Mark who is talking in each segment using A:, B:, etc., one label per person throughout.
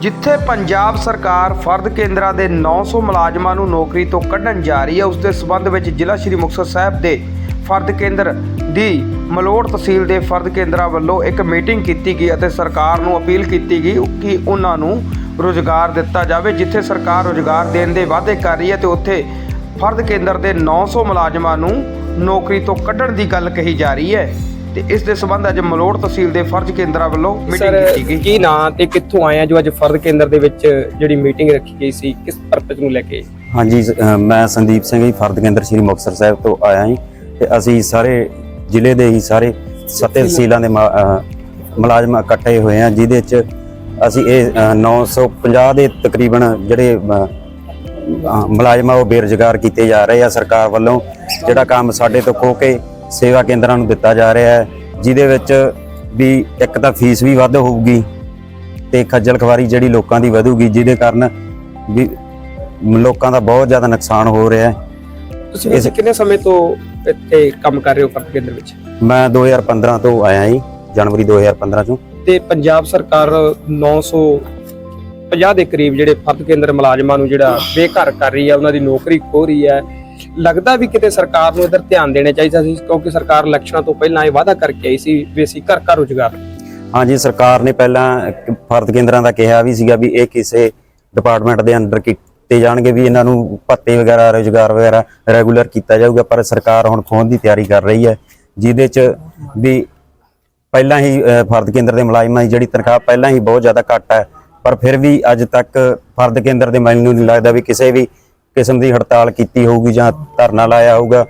A: ਜਿੱਥੇ ਪੰਜਾਬ ਸਰਕਾਰ ਫਰਦ ਕੇਂਦਰਾਂ ਦੇ 900 ਮੁਲਾਜ਼ਮਾਂ ਨੂੰ ਨੌਕਰੀ ਤੋਂ ਕੱਢਣ ਜਾ ਰਹੀ ਹੈ, ਉਸ ਦੇ ਸਬੰਧ ਵਿੱਚ ਜ਼ਿਲ੍ਹਾ ਸ਼੍ਰੀ ਮੁਕਤਸਰ ਸਾਹਿਬ ਦੇ ਫਰਦ ਕੇਂਦਰ ਦੀ ਮਲੋੜ ਤਹਿਸੀਲ ਦੇ ਫਰਦ ਕੇਂਦਰਾਂ ਵੱਲੋਂ ਇੱਕ ਮੀਟਿੰਗ ਕੀਤੀ ਗਈ ਅਤੇ ਸਰਕਾਰ ਨੂੰ ਅਪੀਲ ਕੀਤੀ ਗਈ ਕਿ ਉਹਨਾਂ ਨੂੰ ਰੁਜ਼ਗਾਰ ਦਿੱਤਾ ਜਾਵੇ, ਜਿੱਥੇ ਸਰਕਾਰ ਰੁਜ਼ਗਾਰ ਦੇਣ ਦੇ ਵਾਅਦੇ ਕਰ ਰਹੀ ਹੈ ਤੇ ਉੱਥੇ ਫਰਦ ਕੇਂਦਰ ਦੇ 900 ਮੁਲਾਜ਼ਮਾਂ ਨੂੰ ਨੌਕਰੀ ਤੋਂ ਕੱਢਣ ਦੀ ਗੱਲ ਕਹੀ ਜਾ ਰਹੀ ਹੈ। ਤੇ ਇਸ ਦੇ ਸਬੰਧ ਅੱਜ ਮਲੋੜ ਤਹਿਸੀਲ ਦੇ ਫਰਜ਼ ਕੇਂਦਰਾਂ ਵੱਲੋਂ ਮੀਟਿੰਗ
B: ਸਰ
A: ਕੀਤੀ ਗਈ।
B: ਕੀ ਨਾਂ ਤੇ ਕਿੱਥੋਂ ਆਏ ਆ ਜੋ ਅੱਜ ਫਰਦ ਕੇਂਦਰ ਦੇ ਵਿੱਚ ਜਿਹੜੀ ਮੀਟਿੰਗ ਰੱਖੀ ਗਈ ਸੀ? ਕਿਸ ਪਰਪਸ ਨੂੰ ਲੈ ਕੇ?
C: ਹਾਂਜੀ ਮੈਂ ਸੰਦੀਪ ਸਿੰਘ ਜੀ ਫਰਦ ਕੇਂਦਰ ਸ੍ਰੀ ਮੁਕਤਸਰ ਸਾਹਿਬ ਤੋਂ ਆਇਆ ਹਾਂ ਤੇ ਅਸੀਂ ਸਾਰੇ ਜ਼ਿਲ੍ਹੇ ਦੇ ਹੀ ਸਾਰੇ ਸੱਤੇ ਤਹਿਸੀਲਾਂ ਦੇ ਮੁਲਾਜ਼ਮ ਇਕੱਠੇ ਹੋਏ ਹਾਂ ਜਿਹਦੇ ਚ ਅਸੀਂ ਇਹ ਅ, 950 ਦੇ ਤਕਰੀਬਨ ਜਿਹੜੇ ਮੁਲਾਜ਼ਮ ਆ ਉਹ ਬੇਰੁਜ਼ਗਾਰ ਕੀਤੇ ਜਾ ਰਹੇ ਆ ਸਰਕਾਰ ਵੱਲੋਂ। ਜਿਹੜਾ ਕੰਮ ਸਾਡੇ ਤੋਂ ਖੋ ਕੇ ਸੇਵਾ ਕੇਂਦਰਾਂ ਨੂੰ ਦਿੱਤਾ ਜਾ ਰਿਹਾ ਹੈ ਜਿਹਦੇ ਵਿੱਚ ਵੀ ਇੱਕ ਤਾਂ ਫੀਸ ਵੀ ਵੱਧ ਹੋਊਗੀ ਤੇ ਖੱਜਲ ਖਵਾਰੀ ਜਿਹੜੀ ਲੋਕਾਂ ਦੀ ਵਧੂਗੀ ਜਿਹਦੇ ਕਾਰਨ ਵੀ ਲੋਕਾਂ ਦਾ ਬਹੁਤ ਜ਼ਿਆਦਾ ਨੁਕਸਾਨ ਹੋ ਰਿਹਾ ਹੈ।
B: ਤੁਸੀਂ
C: ਇਸ-
B: ਕਿੰਨੇ ਸਮੇਂ ਤੋਂ ਇੱਥੇ ਕੰਮ ਕਰ ਰਹੇ ਹੋ ਫਰਦ ਕੇਂਦਰ ਵਿੱਚ?
C: ਮੈਂ 2015 ਤੋਂ ਆਇਆ ਜੀ ਜਨਵਰੀ 2015 ਚੋਂ।
B: ਤੇ ਪੰਜਾਬ ਸਰਕਾਰ 950 ਦੇ ਕਰੀਬ ਜਿਹੜੇ ਫਰਦ ਕੇਂਦਰ ਮੁਲਾਜ਼ਮਾਂ ਨੂੰ ਜਿਹੜਾ ਬੇਘਰ ਕਰ ਰਹੀ ਹੈ ਉਹਨਾਂ ਦੀ ਨੌਕਰੀ ਖੋ ਰਹੀ ਹੈ ਲੱਗਦਾ ਵੀ ਕਿਤੇ ਸਰਕਾਰ ਨੂੰ ਇਧਰ ਧਿਆਨ ਦੇਣਾ ਚਾਹੀਦਾ ਸੀ, ਕਿਉਂਕਿ ਸਰਕਾਰ ਇਲੈਕਸ਼ਨਾਂ ਤੋਂ ਪਹਿਲਾਂ ਇਹ ਵਾਅਦਾ ਕਰਕੇ ਆਈ ਸੀ ਵੀ ਅਸੀਂ ਘਰ ਘਰ ਰੁਜ਼ਗਾਰ
C: ਹਾਂਜੀ, ਸਰਕਾਰ ਨੇ ਪਹਿਲਾਂ ਫਰਦ ਕੇਂਦਰਾਂ ਦਾ ਕਿਹਾ ਵੀ ਸੀਗਾ ਵੀ ਇਹ ਕਿਸੇ ਡਿਪਾਰਟਮੈਂਟ ਦੇ ਅੰਡਰ ਕੀਤੇ ਜਾਣਗੇ ਵੀ ਇਹਨਾਂ ਨੂੰ ਭੱਤੇ ਵਗੈਰਾ, ਰੋਜ਼ਗਾਰ ਵਗੈਰਾ ਰੈਗੂਲਰ ਕੀਤਾ ਜਾਊਗਾ, ਪਰ ਸਰਕਾਰ ਹੁਣ ਖੋਣ ਦੀ ਤਿਆਰੀ ਕਰ ਰਹੀ ਹੈ, ਜਿਹਦੇ ਚ ਵੀ ਪਹਿਲਾਂ ਹੀ ਫਰਦ ਕੇਂਦਰ ਦੇ ਮੁਲਾਜ਼ਮਾਂ ਦੀ ਜਿਹੜੀ ਤਨਖਾਹ ਪਹਿਲਾਂ ਹੀ ਬਹੁਤ ਜ਼ਿਆਦਾ ਘੱਟ ਹੈ, ਪਰ ਫਿਰ ਵੀ ਅੱਜ ਤੱਕ ਫਰਦ ਕੇਂਦਰ ਦੇ ਮੈਨੂੰ ਨਹੀਂ ਲੱਗਦਾ ਵੀ ਕਿਸੇ ਵੀ ਕਿਸਮ ਦੀ ਹੜਤਾਲ ਕੀਤੀ ਹੋਊਗੀ ਜਾਂ ਧਰਨਾ ਲਾਇਆ ਹੋਊਗਾ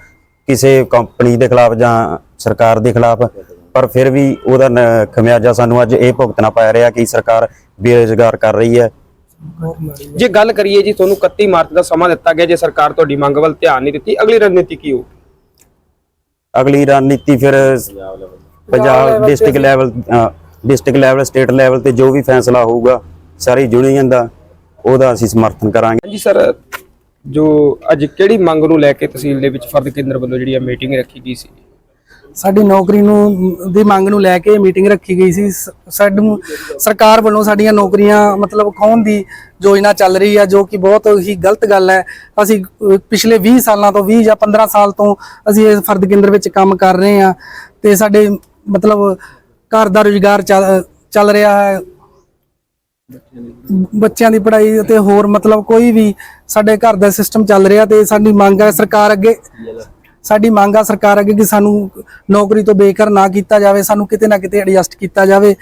C: ਕਿਸੇ ਕੰਪਨੀ ਦੇ ਖਿਲਾਫ ਜਾਂ ਸਰਕਾਰ ਦੇ ਖਿਲਾਫ ਪਰ ਫਿਰ ਵੀ ਉਹਦਾ ਖਮਿਆਜਾ ਸਾਨੂੰ ਅੱਜ ਇਹ ਭੁਗਤਣਾ ਪੈ ਰਿਹਾ ਕਿ ਸਰਕਾਰ ਬੇਰੁਜ਼ਗਾਰ ਕਰ ਰਹੀ ਹੈ।
B: ਜੇ ਗੱਲ ਕਰੀਏ ਜੀ ਤੁਹਾਨੂੰ 31 ਮਾਰਚ ਦਾ ਸਮਾਂ ਦਿੱਤਾ ਗਿਆ ਜੇ ਸਰਕਾਰ ਤੁਹਾਡੀ ਮੰਗ ਵੱਲ ਧਿਆਨ ਨਹੀਂ ਦਿੱਤੀ ਅਗਲੀ ਰਣਨੀਤੀ ਕੀ ਹੋਊ
C: ਅਗਲੀ ਰਣਨੀਤੀ ਫਿਰ Punjab district level district level state level ਤੇ ਜੋ ਵੀ ਫੈਸਲਾ ਹੋਊਗਾ ਸਾਰੀ ਯੂਨੀਅਨ ਦਾ ਉਹਦਾ ਅਸੀਂ ਸਮਰਥਨ ਕਰਾਂਗੇ।
B: ਹਾਂਜੀ ਸਰ ਜੋ ਅੱਜ ਕਿਹੜੀ ਮੰਗ ਨੂੰ ਲੈ ਕੇ ਤਹਿਸੀਲ ਦੇ ਵਿੱਚ ਫਰਦ ਕੇਂਦਰ ਵੱਲੋਂ ਜਿਹੜੀ ਆ ਮੀਟਿੰਗ ਰੱਖੀ ਗਈ ਸੀ?
D: ਸਾਡੀ ਨੌਕਰੀ ਨੂੰ, ਦੀ ਮੰਗ ਨੂੰ ਲੈ ਕੇ ਮੀਟਿੰਗ ਰੱਖੀ ਗਈ ਸੀ। ਸਾਨੂੰ ਸਰਕਾਰ ਵੱਲੋਂ ਸਾਡੀਆਂ ਨੌਕਰੀਆਂ, ਮਤਲਬ ਖੋਹਣ ਦੀ ਯੋਜਨਾ ਚੱਲ ਰਹੀ ਹੈ ਜੋ ਕਿ ਬਹੁਤ ਹੀ ਗਲਤ ਗੱਲ ਹੈ। ਅਸੀਂ ਪਿਛਲੇ 20 ਸਾਲਾਂ ਤੋਂ 20 ਜਾਂ 15 ਸਾਲ ਤੋਂ ਅਸੀਂ ਇਸ ਫਰਦ ਕੇਂਦਰ ਵਿੱਚ ਕੰਮ ਕਰ ਰਹੇ ਹਾਂ ਤੇ ਸਾਡੇ, ਮਤਲਬ ਘਰ ਦਾ ਰੁਜ਼ਗਾਰ ਚੱਲ ਰਿਹਾ ਹੈ। ਬੱਚਿਆਂ ਦੀ ਪੜ੍ਹਾਈ ਅਤੇ ਹੋਰ ਮਤਲਬ ਕੋਈ ਵੀ ਸਾਡੇ ਘਰ ਦਾ ਸਿਸਟਮ ਚੱਲ ਰਿਹਾ ਤੇ ਸਾਡੀ ਮੰਗ ਹੈ ਸਰਕਾਰ ਅੱਗੇ, ਸਾਡੀ ਮੰਗ ਆ ਸਰਕਾਰ ਅੱਗੇ ਕਿ ਸਾਨੂੰ ਨੌਕਰੀ ਤੋਂ ਬੇਕਾਰ ਨਾ ਕੀਤਾ ਜਾਵੇ, ਸਾਨੂੰ ਕਿਤੇ ਨਾ ਕਿਤੇ ਐਡਜਸਟ ਕੀਤਾ ਜਾਵੇ।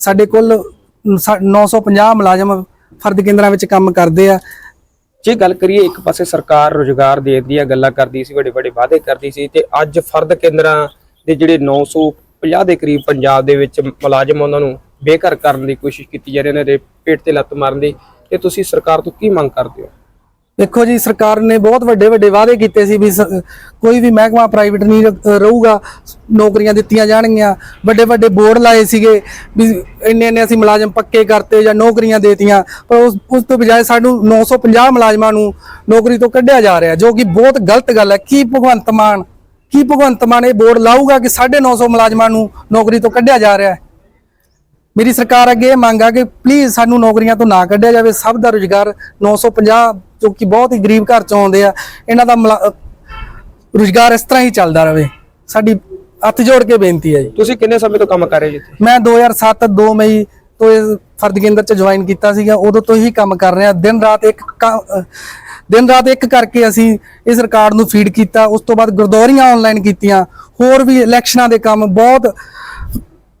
D: ਸਾਡੇ ਕੋਲ 950 ਮੁਲਾਜ਼ਮ ਫਰਦ ਕੇਂਦਰਾਂ ਵਿੱਚ ਕੰਮ ਕਰਦੇ ਆ।
B: ਜੇ ਗੱਲ ਕਰੀਏ ਇੱਕ ਪਾਸੇ ਸਰਕਾਰ ਰੁਜ਼ਗਾਰ ਦੇਣ ਆ, ਗੱਲਾਂ ਕਰਦੀ ਸੀ, ਵੱਡੇ ਵੱਡੇ ਵਾਅਦੇ ਕਰਦੀ ਸੀ ਤੇ ਅੱਜ ਫਰਦ ਕੇਂਦਰਾਂ ਦੇ ਜਿਹੜੇ 950 ਦੇ ਕਰੀਬ ਪੰਜਾਬ ਦੇ ਵਿੱਚ ਮੁਲਾਜ਼ਮ ਉਹਨਾਂ ਨੂੰ ਬੇਘਰ ਕਰਨ ਦੀ ਕੋਸ਼ਿਸ਼ ਕੀਤੀ ਜਾ ਰਹੀ ਹੈ ਦੇ ਪੇਟ ਤੇ ਲੱਤ ਮਾਰਨ ਦੀ। ਤੇ ਤੁਸੀਂ ਸਰਕਾਰ ਤੋਂ ਕੀ ਮੰਗ ਕਰਦੇ ਹੋ?
D: ਦੇਖੋ ਜੀ, ਸਰਕਾਰ ਨੇ ਬਹੁਤ ਵੱਡੇ ਵੱਡੇ ਵਾਅਦੇ ਕੀਤੇ ਸੀ ਵੀ ਕੋਈ ਵੀ ਮਹਿਕਮਾ ਪ੍ਰਾਈਵੇਟ ਨਹੀਂ ਰਹੂਗਾ, ਨੌਕਰੀਆਂ ਦਿੱਤੀਆਂ ਜਾਣਗੀਆਂ। ਵੱਡੇ ਵੱਡੇ ਬੋਰਡ ਲਾਏ ਸੀਗੇ ਵੀ ਇੰਨੇ ਇੰਨੇ ਅਸੀਂ ਮੁਲਾਜ਼ਮ ਪੱਕੇ ਕਰਤੇ ਜਾਂ ਨੌਕਰੀਆਂ ਦੇਤੀਆਂ। ਪਰ ਉਸ ਉਸ ਤੋਂ ਬਜਾਏ ਸਾਨੂੰ 950 ਮੁਲਾਜ਼ਮਾਂ ਨੂੰ ਨੌਕਰੀ ਤੋਂ ਕੱਢਿਆ ਜਾ ਰਿਹਾ, ਜੋ ਕਿ ਬਹੁਤ ਗਲਤ ਗੱਲ ਹੈ। ਕੀ ਭਗਵੰਤ ਮਾਨ, ਕੀ ਭਗਵੰਤ ਮਾਨ ਇਹ ਬੋਰਡ ਲਾਊਗਾ ਕਿ 950 ਮੁਲਾਜ਼ਮਾਂ ਨੂੰ ਨੌਕਰੀ ਤੋਂ ਕੱਢਿਆ ਜਾ ਰਿਹਾ ਹੈ? ਮੇਰੀ ਸਰਕਾਰ ਅੱਗੇ ਇਹ ਮੰਗ ਆ ਕਿ ਪਲੀਜ਼ ਸਾਨੂੰ ਨੌਕਰੀਆਂ ਤੋਂ ਨਾ ਕੱਢਿਆ ਜਾਵੇ। ਸਭ ਦਾ ਰੁਜ਼ਗਾਰ 950 ਜੋ ਕਿ ਬਹੁਤ ਹੀ ਗਰੀਬ ਘਰ ਚੋਂ ਆਉਂਦੇ ਆ ਇਹਨਾਂ ਦਾ ਰੁਜ਼ਗਾਰ ਇਸ ਤਰ੍ਹਾਂ ਹੀ ਚੱਲਦਾ ਰਹੇ। ਸਾਡੀ ਹੱਥ ਜੋੜ ਕੇ ਬੇਨਤੀ ਹੈ ਜੀ।
B: ਤੁਸੀਂ ਕਿੰਨੇ ਸਮੇਂ ਤੋਂ ਕੰਮ ਕਰ ਰਹੇ ਜੀ
D: ਮੈਂ 2007 2 ਮਈ ਤੋਂ ਇਸ ਫਰਦ ਕੇਂਦਰ ਚ ਜੁਆਇਨ ਕੀਤਾ ਸੀਗਾ। ਉਦੋਂ ਤੋਂ ਹੀ ਕੰਮ ਕਰ ਰਿਹਾ। ਦਿਨ ਰਾਤ ਇੱਕ ਦਿਨ ਰਾਤ ਇੱਕ ਕਰਕੇ ਅਸੀਂ ਇਸ ਰਿਕਾਰਡ ਨੂੰ ਫੀਡ ਕੀਤਾ। ਉਸ ਤੋਂ ਬਾਅਦ ਗੁਰਦੌਰੀਆਂ ਆਨਲਾਈਨ ਕੀਤੀਆਂ। ਹੋਰ ਵੀ ਇਲੈਕਸ਼ਨਾਂ ਦੇ ਕੰਮ ਬਹੁਤ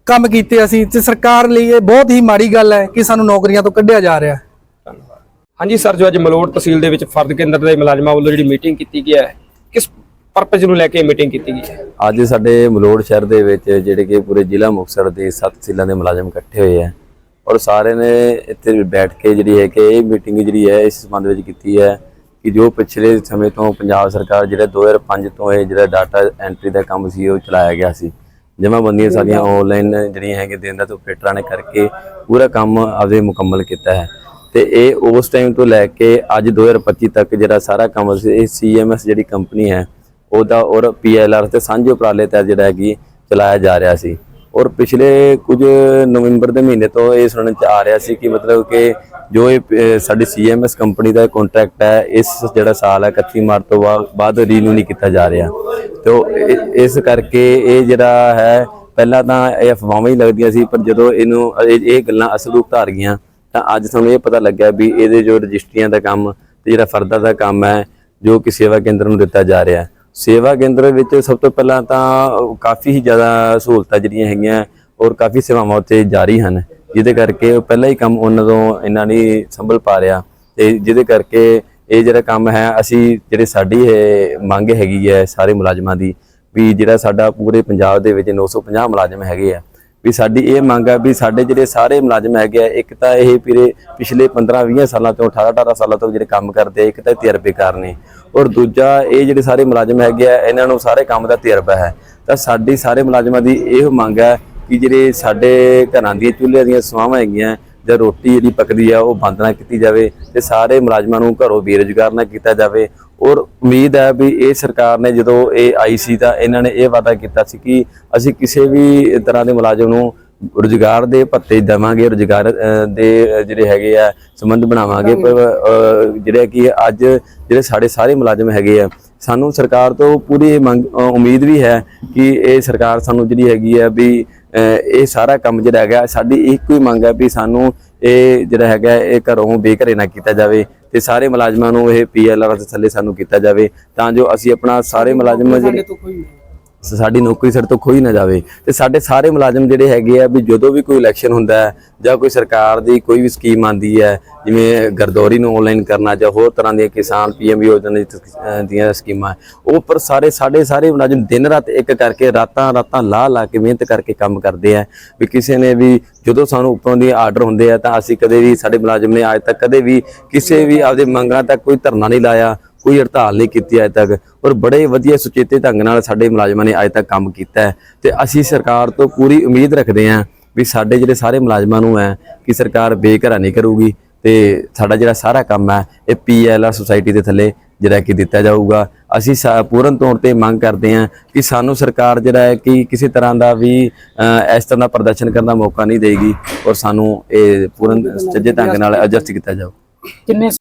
D: ਕੰਮ ਕੀਤੇ ਅਸੀਂ ਤੇ ਸਰਕਾਰ ਲਈ ਇਹ ਬਹੁਤ ਹੀ ਮਾੜੀ ਗੱਲ ਹੈ ਕਿ ਸਾਨੂੰ ਨੌਕਰੀਆਂ ਤੋਂ ਕੱਢਿਆ ਜਾ ਰਿਹਾ ਹੈ।
B: ਧੰਨਵਾਦ। ਹਾਂਜੀ ਸਰ ਜੋ ਅੱਜ ਮਲੋੜ ਤਹਿਸੀਲ ਦੇ ਵਿੱਚ ਫਰਦ ਕੇਂਦਰ ਦੇ ਮੁਲਾਜ਼ਮਾਂ ਵੱਲੋਂ ਜਿਹੜੀ ਮੀਟਿੰਗ ਕੀਤੀ ਗਈ ਹੈ ਕਿਸ ਪਰਪਸ ਨੂੰ ਲੈ ਕੇ ਮੀਟਿੰਗ ਕੀਤੀ ਗਈ ਹੈ?
E: ਅੱਜ ਸਾਡੇ ਮਲੋੜ ਸ਼ਹਿਰ ਦੇ ਵਿੱਚ ਜਿਹੜੇ ਕਿ ਪੂਰੇ ਜ਼ਿਲ੍ਹਾ ਮੁਕਤਸਰ ਦੇ ਸੱਤ ਜ਼ਿਲ੍ਹਿਆਂ ਦੇ ਮੁਲਾਜ਼ਮ ਇਕੱਠੇ ਹੋਏ ਆ ਔਰ ਸਾਰੇ ਨੇ ਇੱਥੇ ਬੈਠ ਕੇ ਜਿਹੜੀ ਹੈ ਕਿ ਇਹ ਮੀਟਿੰਗ ਜਿਹੜੀ ਹੈ ਇਸ ਸੰਬੰਧ ਵਿੱਚ ਕੀਤੀ ਹੈ ਕਿ ਜੋ ਪਿਛਲੇ ਸਮੇਂ ਤੋਂ ਪੰਜਾਬ ਸਰਕਾਰ ਜਿਹੜਾ 2005 ਤੋਂ ਇਹ ਜਿਹੜਾ ਡਾਟਾ ਐਂਟਰੀ ਦਾ ਕੰਮ ਸੀ ਉਹ ਚਲਾਇਆ ਗਿਆ ਸੀ। ਜਮ੍ਹਾਂਬੰਦੀਆਂ ਸਾਰੀਆਂ ਆਨਲਾਈਨ ਜਿਹੜੀਆਂ ਹੈਗੇ ਦਿਨ ਦਾ ਆਪਰੇਟਰਾਂ ਨੇ ਕਰਕੇ ਪੂਰਾ ਕੰਮ ਆਪਦੇ ਮੁਕੰਮਲ ਕੀਤਾ ਹੈ। ਤੇ ਇਹ ਉਸ ਟਾਈਮ ਤੋਂ ਲੈ ਕੇ ਅੱਜ 2025 ਤੱਕ ਜਿਹੜਾ ਸਾਰਾ ਕੰਮ ਸੀ ਇਹ ਸੀਐਮਐਸ ਜਿਹੜੀ ਕੰਪਨੀ ਹੈ ਉਹਦਾ ਔਰ ਪੀਐਲਆਰ ਤੇ ਸਾਂਝੇ ਉਪਰਾਲੇ ਤਹਿਤ ਜਿਹੜਾ ਹੈ ਕਿ ਚਲਾਇਆ ਜਾ ਰਿਹਾ ਸੀ। ਔਰ ਪਿਛਲੇ ਕੁਝ ਨਵੰਬਰ ਦੇ ਮਹੀਨੇ ਤੋਂ ਇਹ ਸੁਣਨ ਚ ਆ ਰਿਹਾ ਸੀ ਕਿ ਮਤਲਬ ਕਿ ਜੋ ਇਹ ਅਹ, ਸਾਡੀ ਸੀਐਮਐਸ ਕੰਪਨੀ ਦਾ ਕੰਟਰੈਕਟ ਹੈ ਇਸ ਜਿਹੜਾ ਸਾਲ ਹੈ 31 ਮਾਰਚ ਤੋਂ ਬਾ- ਬਾਅਦ ਰੀਨਿਊ ਨਹੀਂ ਕੀਤਾ ਜਾ ਰਿਹਾ। ਤੇ ਉਹ ਇਸ ਕਰਕੇ ਇਹ ਜਿਹੜਾ ਹੈ ਪਹਿਲਾਂ ਤਾਂ ਇਹ ਅਫਵਾਹਾਂ ਹੀ ਲੱਗਦੀਆਂ ਸੀ ਪਰ ਜਦੋਂ ਇਹਨੂੰ ਇਹ ਇਹ ਗੱਲਾਂ ਅਸਲ ਰੂਪ ਧਾਰ ਗਈਆਂ ਤਾਂ ਅੱਜ ਸਾਨੂੰ ਇਹ ਪਤਾ ਲੱਗਿਆ ਵੀ ਇਹਦੇ ਜੋ ਰਜਿਸਟਰੀਆਂ ਦਾ ਕੰਮ ਤੇ ਜਿਹੜਾ ਫਰਦਾ ਦਾ ਕੰਮ ਹੈ ਜੋ ਕਿ ਸੇਵਾ ਕੇਂਦਰ ਨੂੰ ਦਿੱਤਾ ਜਾ ਰਿਹਾ। ਹੈ ਸੇਵਾ ਕੇਂਦਰ ਵਿੱਚ ਸਭ ਤੋਂ ਪਹਿਲਾਂ ਤਾਂ ਕਾਫੀ ਹੀ ਜ਼ਿਆਦਾ ਸਹੂਲਤਾਂ ਜਿਹੜੀਆਂ ਹੈਗੀਆਂ ਔਰ ਕਾਫੀ ਸੇਵਾਵਾਂ ਉੱਥੇ ਜਾਰੀ ਹਨ, ਜਿਹਦੇ ਕਰਕੇ ਪਹਿਲਾਂ ਹੀ ਕੰਮ ਉਹਨਾਂ ਤੋਂ ਇਹਨਾਂ ਨਹੀਂ ਸੰਭਲ ਪਾ ਰਿਹਾ ਤੇ ਜਿਹਦੇ ਕਰਕੇ ਇਹ ਜਿਹੜਾ ਕੰਮ ਹੈ, ਅਸੀਂ ਜਿਹੜੇ ਸਾਡੀ ਇਹ ਮੰਗ ਹੈਗੀ ਹੈ ਸਾਰੇ ਮੁਲਾਜ਼ਮਾਂ ਦੀ ਵੀ ਜਿਹੜਾ ਸਾਡਾ ਪੂਰੇ ਪੰਜਾਬ ਦੇ ਵਿੱਚ 950 ਮੁਲਾਜ਼ਮ ਹੈਗੇ ਆ ਵੀ ਸਾਡੀ ਇਹ ਮੰਗ ਹੈ ਵੀ ਸਾਡੇ ਜਿਹੜੇ ਸਾਰੇ ਮੁਲਾਜ਼ਮ ਹੈਗੇ ਆ, ਇੱਕ ਤਾਂ ਇਹ ਪੀਰੇ ਪਿਛਲੇ 15 20 ਸਾਲਾਂ ਤੋਂ 18 18 ਸਾਲਾਂ ਤੋਂ ਜਿਹੜੇ ਕੰਮ ਕਰਦੇ ਆ, ਇੱਕ ਤਾਂ ਤਜਰਬੇਕਾਰ ਨੇ। ਔਰ ਦੂਜਾ ਇਹ ਜਿਹੜੇ ਸਾਰੇ ਮੁਲਾਜ਼ਮ ਹੈਗੇ ਆ, ਇਹਨਾਂ ਨੂੰ ਸਾਰੇ ਕੰਮ ਦਾ ਤਜਰਬਾ ਹੈ। ਤਾਂ ਸਾਡੀ ਸਾਰੇ ਮੁਲਾਜ਼ਮਾਂ ਦੀ ਇਹ ਮੰਗ ਹੈ ਕਿ ਜਿਹੜੇ ਸਾਡੇ ਘਰਾਂ ਦੀਆਂ ਚੁੱਲ੍ਹੇ ਦੀਆਂ ਸਵਾਵਾਂ ਹੈਗੀਆਂ, ਜਾਂ ਰੋਟੀ ਜਿਹੜੀ ਪੱਕਦੀ ਆ, ਉਹ ਬੰਦ ਨਾ ਕੀਤੀ ਜਾਵੇ ਤੇ ਸਾਰੇ ਮੁਲਾਜ਼ਮਾਂ ਨੂੰ ਘਰੋਂ ਬੇਰੁਜ਼ਗਾਰ ਨਾ ਕੀਤਾ ਜਾਵੇ। ਔਰ ਉਮੀਦ ਹੈ ਵੀ ਇਹ ਸਰਕਾਰ ਨੇ ਜਦੋਂ ਇਹ ਆਈ ਸੀ ਤਾਂ ਇਹਨਾਂ ਨੇ ਇਹ ਵਾਅਦਾ ਕੀਤਾ ਸੀ ਕਿ ਅਸੀਂ ਕਿਸੇ ਵੀ ਤਰ੍ਹਾਂ ਦੇ ਮੁਲਾਜ਼ਮ ਨੂੰ ਰੁਜ਼ਗਾਰ ਦੇ ਭੱਤੇ ਦੇਵਾਂਗੇ, ਰੁਜ਼ਗਾਰ ਦੇ ਜਿਹੜੇ ਹੈਗੇ ਆ ਸੰਬੰਧ ਬਣਾਵਾਂਗੇ, ਪਰ ਜਿਹੜੇ ਕਿ ਅੱਜ ਜਿਹੜੇ ਸਾਡੇ ਸਾਰੇ ਮੁਲਾਜ਼ਮ ਹੈਗੇ ਆ, ਸਾਨੂੰ ਸਰਕਾਰ ਤੋਂ ਪੂਰੀ ਮੰਗ ਉਮੀਦ ਵੀ ਹੈ ਕਿ ਇਹ ਸਰਕਾਰ ਸਾਨੂੰ ਜਿਹੜੀ ਹੈਗੀ ਆ ਵੀ ਇਹ ਸਾਰਾ ਕੰਮ ਜਿਹੜਾ ਹੈਗਾ, ਸਾਡੀ ਇੱਕੋ ਹੀ ਮੰਗ ਹੈ ਵੀ ਸਾਨੂੰ ਇਹ ਜਿਹੜਾ ਹੈਗਾ, ਇਹ ਘਰੋਂ ਬੇਘਰੇ ਨਾ ਕੀਤਾ ਜਾਵੇ। ਤੇ ਸਾਰੇ ਮੁਲਾਜ਼ਮਾਂ ਨੂੰ ਇਹ ਪੀਐਲਆਰ ਦੇ ਥੱਲੇ ਸਾਨੂੰ ਕੀਤਾ ਜਾਵੇ ਤਾਂ ਜੋ ਅਸੀਂ ਆਪਣਾ ਸਾਰੇ ਮੁਲਾਜ਼ਮ ਜਿਹੜੇ ਸਾਡੀ ਨੌਕਰੀ ਸਾਡੇ ਤੋਂ ਖੋਈ ਨਾ ਜਾਵੇ। ਤੇ ਸਾਡੇ ਸਾਰੇ ਮੁਲਾਜ਼ਮ ਜਿਹੜੇ ਹੈਗੇ ਆ ਵੀ ਜਦੋਂ ਵੀ ਕੋਈ ਇਲੈਕਸ਼ਨ ਹੁੰਦਾ ਹੈ ਜਾਂ ਕੋਈ ਸਰਕਾਰ ਦੀ ਕੋਈ ਵੀ ਸਕੀਮ ਆਂਦੀ ਹੈ, ਜਿਵੇਂ ਗਰਦੌਰੀ ਨੂੰ ਆਨਲਾਈਨ ਕਰਨਾ ਜਾਂ ਹੋਰ ਤਰ੍ਹਾਂ ਦੀਆਂ ਕਿਸਾਨ ਪੀਐਮ ਯੋਜਨਾ ਦੀਆਂ ਸਕੀਮਾਂ ਉਹ ਪਰ ਸਾਰੇ, ਸਾਡੇ ਸਾਰੇ ਮੁਲਾਜ਼ਮ ਦਿਨ ਰਾਤ ਇੱਕ ਕਰਕੇ ਰਾਤਾਂ ਰਾਤਾਂ ਲਾ ਲਾ ਕੇ ਮਿਹਨਤ ਕਰਕੇ ਕੰਮ ਕਰਦੇ ਆ। ਵੀ ਕਿਸੇ ਨੇ ਵੀ ਜਦੋਂ ਸਾਨੂੰ ਉੱਪਰੋਂ ਦੀ ਆਰਡਰ ਹੁੰਦੇ ਆ ਤਾਂ ਅਸੀਂ ਕਦੇ ਵੀ ਸਾਡੇ ਮੁਲਾਜ਼ਮ ਨੇ ਅੱਜ ਤੱਕ ਕਦੇ ਵੀ ਕਿਸੇ ਵੀ ਆਪਦੇ ਮੰਗਾਂ ਤੱਕ ਕੋਈ ਧਰਨਾ ਨਹੀਂ ਲਾਇਆ। ਕੋਈ ਹੜਤਾਲ ਨਹੀਂ ਕੀਤੀ ਅਜੇ ਤੱਕ ਔਰ ਬੜੇ ਵਧੀਆ ਸੁਚੇਤੇ ਢੰਗ ਨਾਲ ਸਾਡੇ ਮੁਲਾਜ਼ਮਾਂ ਨੇ ਅੱਜ ਤੱਕ ਕੰਮ ਕੀਤਾ ਹੈ ਤੇ ਅਸੀਂ ਸਰਕਾਰ ਤੋਂ ਪੂਰੀ ਉਮੀਦ ਰੱਖਦੇ ਹਾਂ ਵੀ ਸਾਡੇ ਜਿਹੜੇ ਸਾਰੇ ਮੁਲਾਜ਼ਮਾਂ ਨੂੰ ਹੈ ਕਿ ਸਰਕਾਰ ਬੇਘਰਾ ਨਹੀਂ ਕਰੂਗੀ ਤੇ ਸਾਡਾ ਜਿਹੜਾ ਸਾਰਾ ਕੰਮ ਹੈ ਇਹ ਪੀਐਲਆਰ ਸੁਸਾਇਟੀ ਦੇ ਥੱਲੇ ਜਿਹੜਾ ਕਿ ਦਿੱਤਾ ਜਾਊਗਾ। ਅਸੀਂ ਪੂਰਨ ਤੌਰ ਤੇ ਮੰਗ ਕਰਦੇ ਹਾਂ ਕਿ ਸਾਨੂੰ ਸਰਕਾਰ ਜਿਹੜਾ ਹੈ ਕਿ ਕਿਸੇ ਤਰ੍ਹਾਂ ਦਾ ਵੀ ਇਸ ਤਰ੍ਹਾਂ ਦਾ ਪ੍ਰਦਰਸ਼ਨ ਕਰਨ ਦਾ ਮੌਕਾ ਨਹੀਂ ਦੇਗੀ ਔਰ ਸਾਨੂੰ ਇਹ ਪੂਰਨ, ਸੱਜੇ ਢੰਗ ਨਾਲ ਐਡਜਸਟ ਕੀਤਾ ਜਾਊ।
B: ਕਿੰਨੇ